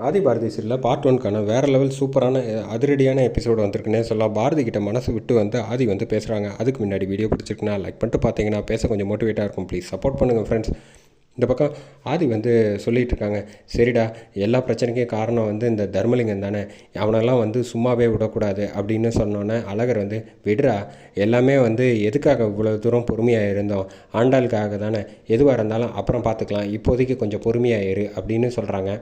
ஆதி பாரதி சீரியலில் பார்ட் ஒன்க்கான வேறு லெவல் சூப்பரான அதிரடியான எபிசோடு வந்திருக்குன்னே சொல்லலாம். பாரதி கிட்ட மனசு விட்டு வந்து ஆதி வந்து பேசுகிறாங்க அதுக்கு முன்னாடி வீடியோ பிடிச்சிருக்குன்னா லைக் பண்ணிட்டு பார்த்தீங்கன்னா பேச கொஞ்சம் மோட்டிவேட்டாக இருக்கும். ப்ளீஸ் சப்போர்ட் பண்ணுங்கள் ஃப்ரெண்ட்ஸ் இந்த பக்கம் ஆதி வந்து சொல்லிகிட்டு இருக்காங்க. சரிடா எல்லா பிரச்சனைக்கும் காரணம் வந்து இந்த தர்மலிங்கம் தானே. அவனெல்லாம் வந்து சும்மாவே விடக்கூடாது அப்படின்னு சொன்னோன்னே அழகர் வந்து விடுறா எல்லாமே வந்து எதுக்காக இவ்வளோ தூரம் பொறுமையாக இருந்தோம்? ஆண்டாளுக்காக தானே. எதுவாக இருந்தாலும் அப்புறம் பார்த்துக்கலாம் இப்போதைக்கு கொஞ்சம் பொறுமையாக இரு அப்படின்னு சொல்கிறாங்க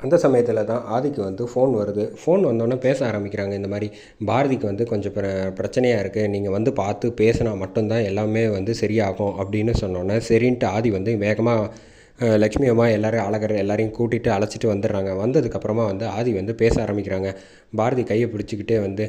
அந்த சமயத்தில் தான் ஆதிக்கு வந்து ஃபோன் வருது. ஃபோன் வந்தோடனே பேச ஆரம்பிக்கிறாங்க. இந்த மாதிரி பாரதிக்கு வந்து கொஞ்சம் பிர பிரச்சனையாக இருக்குது நீங்கள் வந்து பார்த்து பேசினா மட்டும்தான் எல்லாமே வந்து சரியாகும் அப்படின்னு சொன்னோன்னே சரின்ட்டு ஆதி வந்து வேகமாக லக்ஷ்மி அம்மா எல்லோரும் அழகர் எல்லாரையும் கூட்டிகிட்டு அழைச்சிட்டு வந்துடுறாங்க. வந்ததுக்கப்புறமா வந்து ஆதி வந்து பேச ஆரம்பிக்கிறாங்க. பாரதி கையை பிடிச்சிக்கிட்டே வந்து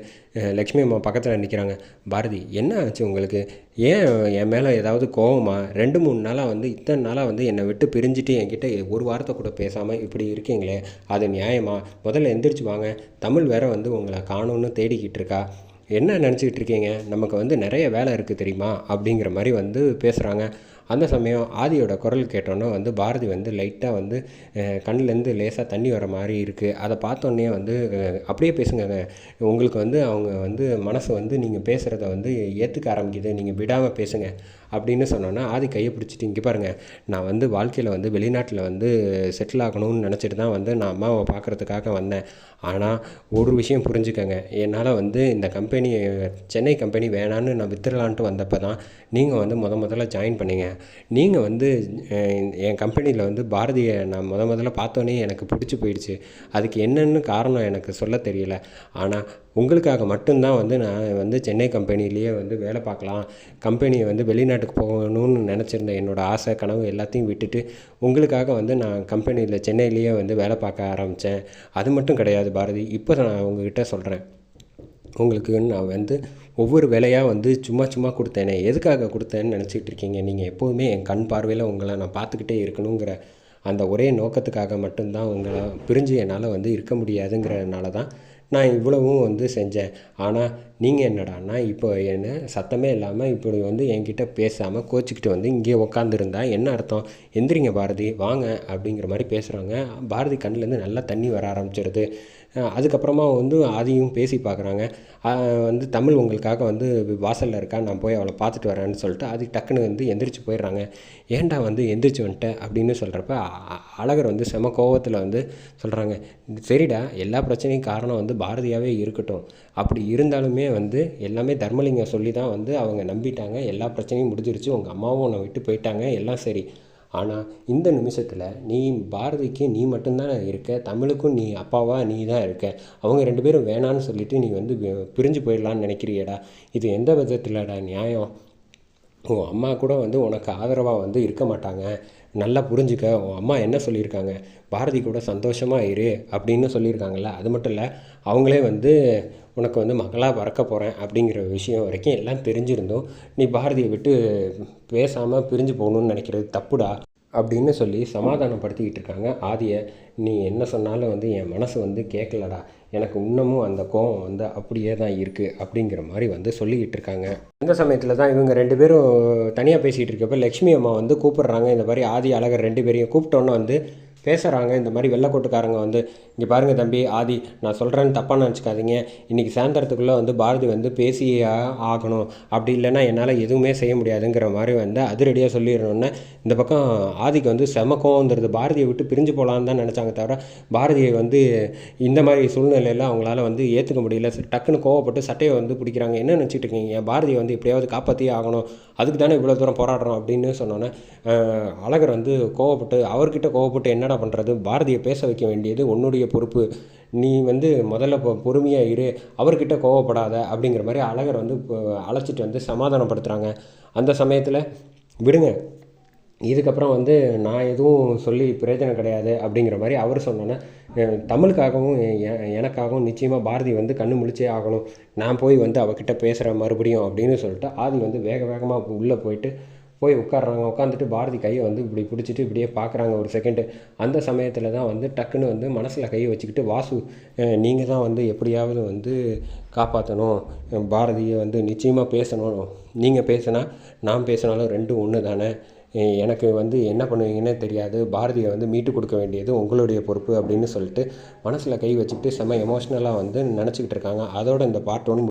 லக்ஷ்மி அம்மா பக்கத்தில் நிற்கிறாங்க பாரதி என்ன ஆச்சு உங்களுக்கு? ஏன் என் மேலே ஏதாவது கோவமா? ரெண்டு மூணு நாளாக வந்து இத்தனை நாளாக வந்து என்னை விட்டு பிரிஞ்சுட்டு என்கிட்ட ஒரு வாரத்தை கூட பேசாமல் இப்படி இருக்கீங்களே? அது நியாயமா? முதல்ல எந்திரிச்சு வாங்க. தமிழ் வேற வந்து உங்களை காணும்னு தேடிக்கிட்டு இருக்கா. என்ன நினச்சிக்கிட்டு இருக்கீங்க? நமக்கு வந்து நிறைய வேலை இருக்குது தெரியுமா? அப்படிங்கிற மாதிரி வந்து பேசுகிறாங்க அந்த சமயம் ஆதியோட குரல் கேட்டோன்னே வந்து பாரதி வந்து லைட்டாக வந்து கண்ணிலேருந்து லேசாக தண்ணி வர மாதிரி இருக்குது அதை பார்த்தோன்னே வந்து அப்படியே பேசுங்க உங்களுக்கு வந்து அவங்க வந்து மனசு வந்து நீங்கள் பேசுகிறத வந்து ஏற்றுக்க ஆரம்பிக்குது. நீங்கள் விடாமல் பேசுங்க அப்படின்னு சொன்னோன்னா ஆதி கையை பிடிச்சிட்டு இங்கே பாருங்கள் நான் வந்து வாழ்க்கையில் வந்து வெளிநாட்டில் வந்து செட்டில் ஆகணும்னு நினச்சிட்டு தான் வந்து நான் அம்மாவை பார்க்குறதுக்காக வந்தேன். ஆனால் ஒரு விஷயம் புரிஞ்சுக்கங்க. என்னால் வந்து இந்த கம்பெனி சென்னை கம்பெனி வேணான்னு நான் வித்துடலான்ட்டு வந்தப்போ தான் நீங்கள் வந்து முத முதல்ல ஜாயின் பண்ணிங்க. நீங்கள் வந்து என் கம்பெனியில் வந்து பாரதியை நான் முத முதல்ல பார்த்தோன்னே எனக்கு பிடிச்சி போயிடுச்சு. அதுக்கு என்னென்னு காரணம் எனக்கு சொல்ல தெரியல. ஆனால் உங்களுக்காக மட்டும்தான் வந்து நான் வந்து சென்னை கம்பெனிலேயே வந்து வேலை பார்க்கலாம். கம்பெனியை வந்து வெளிநாட்டுக்கு போகணும்னு நினச்சிருந்த என்னோடய ஆசை கனவு எல்லாத்தையும் விட்டுட்டு உங்களுக்காக வந்து நான் கம்பெனியில் சென்னையிலேயே வந்து வேலை பார்க்க ஆரம்பித்தேன் அது மட்டும் கிடையாது பாரதி. இப்போ நான் உங்ககிட்ட சொல்கிறேன் உங்களுக்கு நான் வந்து ஒவ்வொரு வேலையாக வந்து சும்மா சும்மா கொடுத்தேனே. எதுக்காக கொடுத்தேன்னு நினச்சிட்டு இருக்கீங்க? நீங்கள் எப்போதுமே என் கண் பார்வையில் உங்களை நான் பார்த்துக்கிட்டே இருக்கணுங்கிற அந்த ஒரே நோக்கத்துக்காக மட்டும்தான் உங்களை பிரிஞ்சு என்னால் வந்து இருக்க முடியாதுங்கிறதுனால தான் நான் இவ்வளவும் வந்து செஞ்சேன். ஆனால் நீங்கள் என்னடான்னா இப்போ என்ன சத்தமே இல்லாமல் இப்படி வந்து என்கிட்ட பேசாமல் கோச்சிக்கிட்டு வந்து இங்கே உக்காந்துருந்தா என்ன அர்த்தம்? எந்திரிங்க பாரதி வாங்க அப்படிங்கிற மாதிரி பேசுகிறாங்க பாரதி கண்ணுலேருந்து நல்லா தண்ணி வர ஆரம்பிச்சிடுது அதுக்கப்புறமா வந்து அதையும் பேசி பார்க்குறாங்க. வந்து தமிழ் உங்களுக்காக வந்து வாசலில் இருக்கா நான் போய் அவளை பார்த்துட்டு வரேன்னு சொல்லிட்டு அது டக்குன்னு வந்து எந்திரிச்சு போயிடுறாங்க. ஏன்டா வந்து எந்திரிச்சு வந்துட்ட அப்படின்னு சொல்கிறப்ப அழகர் வந்து செம கோவத்தில் வந்து சொல்கிறாங்க சரிடா எல்லா பிரச்சனையும் காரணம் வந்து பாரதியாகவே இருக்கட்டும். அப்படி இருந்தாலுமே வந்து எல்லாமே தர்மலிங்கம் சொல்லி தான் வந்து அவங்க நம்பிட்டாங்க. எல்லா பிரச்சனையும் முடிஞ்சிருச்சு. உங்கள் அம்மாவும் உன்னை விட்டு போயிட்டாங்க. எல்லாம் சரி. ஆனால் இந்த நிமிஷத்தில் நீ பாரதிக்கு நீ மட்டும்தான் இருக்க தமிழுக்கும் நீ அப்பாவா நீ தான் இருக்க. அவங்க ரெண்டு பேரும் வேணான்னு சொல்லிட்டு நீ வந்து பிரிஞ்சு போயிடலான்னு நினைக்கிறியடா. இது எந்த விதத்தில்டா நியாயம்? உன் அம்மா கூட வந்து உனக்கு ஆதரவாக வந்து இருக்க மாட்டாங்க. நல்லா புரிஞ்சுக்க உன் அம்மா என்ன சொல்லியிருக்காங்க? பாரதி கூட சந்தோஷமாக இரு அப்படின்னு சொல்லியிருக்காங்கல்ல. அது மட்டும் இல்லை அவங்களே வந்து உனக்கு வந்து மகளாக பறக்க போகிறேன் அப்படிங்கிற விஷயம் வரைக்கும் எல்லாம் தெரிஞ்சிருந்தோம் நீ பாரதியை விட்டு பேசாமல் பிரிஞ்சு போகணும்னு நினைக்கிறது தப்புடா. அப்படின்னு சொல்லி சமாதானப்படுத்திக்கிட்டு இருக்காங்க ஆதியை நீ என்ன சொன்னாலும் வந்து என் மனசு வந்து கேட்கலடா. எனக்கு இன்னமும் அந்த கோபம் வந்து அப்படியே தான் இருக்குது அப்படிங்கிற மாதிரி வந்து சொல்லிக்கிட்டு இருக்காங்க இந்த சமயத்தில் தான் இவங்க ரெண்டு பேரும் தனியாக பேசிகிட்டு இருக்கப்போ லக்ஷ்மி அம்மா வந்து கூப்பிடுறாங்க. இந்த மாதிரி ஆதி அழகர் ரெண்டு பேரையும் கூப்பிட்டோன்னே வந்து பேசுகிறாங்க இந்த மாதிரி வெள்ளக்கோட்டுக்காரங்க வந்து இங்கே பாருங்கள் தம்பி ஆதி நான் சொல்கிறேன்னு தப்பாக நினச்சிக்காதீங்க. இன்றைக்கி சாயந்தரத்துக்குள்ளே வந்து பாரதி வந்து பேசியே ஆகணும். அப்படி இல்லைன்னா என்னால் எதுவுமே செய்ய முடியாதுங்கிற மாதிரி வந்து அதிரடியாக சொல்லிடணுன்னே இந்த பக்கம் ஆதிக்கு வந்து செம வந்துடுது பாரதியை விட்டு பிரிஞ்சு போகலான்னு தான் நினச்சாங்க தவிர பாரதியை வந்து இந்த மாதிரி சூழ்நிலையில் அவங்களால வந்து ஏற்றுக்க முடியல. டக்குன்னு கோவப்பட்டு சட்டையை வந்து பிடிக்கிறாங்க. என்ன நினச்சிட்டு இருக்கீங்க? பாரதியை வந்து எப்படியாவது காப்பாற்றியே ஆகணும். அதுக்கு தானே இவ்வளோ தூரம் போராடுறோம் அப்படின்னு சொன்னோன்னே அழகர் வந்து கோவப்பட்டு அவர்கிட்ட கோவப்பட்டு என்னடா பண்ணுறது பாரதியை பேச வைக்க வேண்டியது உன்னுடைய பொறுப்பு. நீ வந்து முதல்ல பொ பொறுமையாக இரு. அவர்கிட்ட கோவப்படாத அப்படிங்கிற மாதிரி அழகர் வந்து அழைச்சிட்டு வந்து சமாதானப்படுத்துகிறாங்க அந்த சமயத்தில் விடுங்க. இதுக்கப்புறம் வந்து நான் எதுவும் சொல்லி பிரயோஜனம் கிடையாது அப்படிங்கிற மாதிரி அவர் சொன்னோன்னே தமிழுக்காகவும் எனக்காகவும் நிச்சயமாக பாரதி வந்து கண்ணு முழிச்சே ஆகணும். நான் போய் வந்து அவகிட்ட பேசுகிறேன் மறுபடியும் அப்படின்னு சொல்லிட்டு ஆதி வந்து வேக வேகமாக உள்ளே போயிட்டு போய் உட்காடுறாங்க உட்காந்துட்டு பாரதி கையை வந்து இப்படி பிடிச்சிட்டு இப்படியே பார்க்குறாங்க ஒரு செகண்டு அந்த சமயத்தில் தான் வந்து டக்குன்னு வந்து மனசில் கையை வச்சுக்கிட்டு வாசு நீங்கள் தான் வந்து எப்படியாவது வந்து காப்பாற்றணும் பாரதியை வந்து நிச்சயமாக பேசணும். நீங்கள் பேசினா நான் பேசினாலும் ரெண்டும் ஒன்று தானே. எனக்கு வந்து என்ன பண்ணுவீங்கன்னே தெரியாது. பாரதியை வந்து மீட்டு கொடுக்க வேண்டியது உங்களுடைய பொறுப்பு அப்படின்னு சொல்லிட்டு மனசில் கை வச்சுக்கிட்டு செம்ம எமோஷ்னலாக வந்து நினச்சிக்கிட்டு இருக்காங்க. அதோட இந்த பார்ட் ஒன்று